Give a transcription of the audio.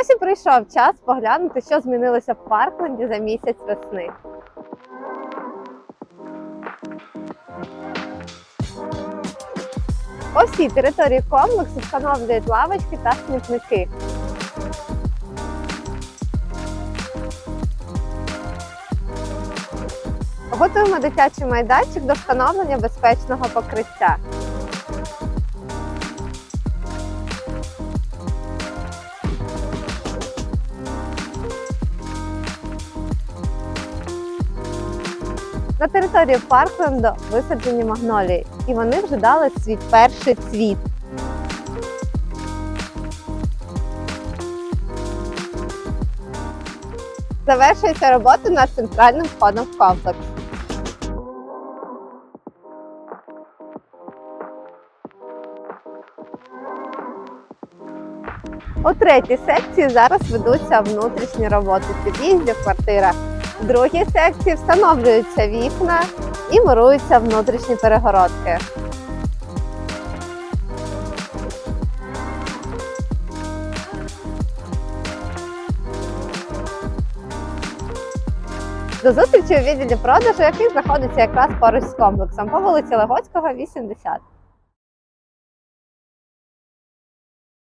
Ось і прийшов час поглянути, що змінилося в Паркленді за місяць весни. По всій території комплексу встановлюють лавочки та смітники. Готуємо дитячий майданчик до встановлення безпечного покриття. На території Паркленду висаджені магнолії, і вони вже дали свій перший цвіт. Завершується робота над центральним входом в комплекс. У третій секції зараз ведуться внутрішні роботи в під'їзді в квартирах. В другій секції встановлюються вікна і муруються внутрішні перегородки. До зустрічі у відділі продажу, який знаходиться якраз поруч з комплексом по вулиці Легоцького, 80.